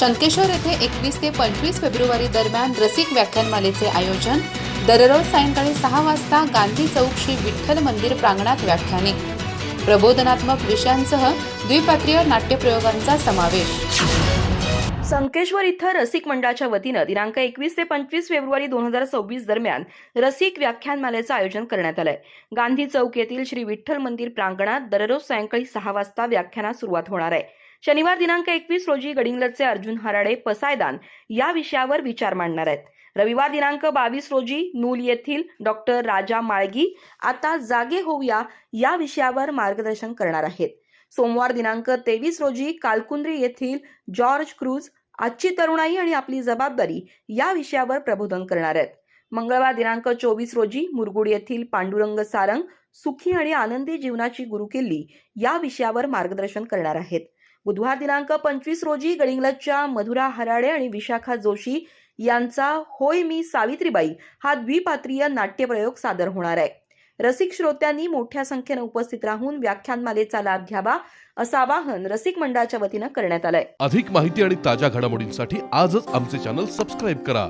शंकेश्वर येथे एकवीस ते पंचवीस फेब्रुवारी दरम्यान रसिक व्याख्यानमालेचे आयोजन. दररोज सायंकाळी सहा वाजता गांधी चौक श्री विठ्ठल मंदिर प्रांगणात व्याख्याने. प्रबोधनात्मक विषयांसह द्विपात्रीय नाट्यप्रयोगांचा समावेश. संकेश्वर इथं रसिक मंडळाच्या वतीनं दिनांक एकवीस ते पंचवीस फेब्रुवारी दोन हजार सव्वीस दरम्यान रसिक व्याख्यानमालेचं आयोजन करण्यात आलंय. गांधी चौक येथील श्री विठ्ठल मंदिर प्रांगणात दररोज सायंकाळी सहा वाजता व्याख्यानास सुरुवात होणार आहे. शनिवार दिनांक एकवीस रोजी गडिंगलरचे अर्जुन हराडे पसायदान या विषयावर विचार मांडणार आहेत. रविवार दिनांक बावीस रोजी नूल येथील डॉक्टर राजा माळगी आता जागे होऊया या विषयावर मार्गदर्शन करणार आहेत. सोमवार दिनांक तेवीस रोजी कालकुंद्री येथील जॉर्ज क्रूज आजची तरुणाई आणि आपली जबाबदारी या विषयावर प्रबोधन करणार आहेत. मंगळवार दिनांक चोवीस रोजी मुरगुड येथील पांडुरंग सारंग सुखी आणि आनंदी जीवनाची गुरुकिल्ली या विषयावर मार्गदर्शन करणार आहेत. बुधवार दिनांक पंचवीस रोजी गडिंग्लजच्या मधुरा हराडे आणि विशाखा जोशी यांचा होय मी सावित्रीबाई हा द्विपात्रीय नाट्यप्रयोग सादर होणार आहे. रसिक श्रोत्यांनी मोठ्या संख्येनं उपस्थित राहून व्याख्यानमालेचा लाभ घ्यावा असं आवाहन रसिक मंडळाच्या वतीनं करण्यात आलंय. अधिक माहिती आणि ताज्या घडामोडींसाठी आजच आमचे चॅनल सबस्क्राईब करा.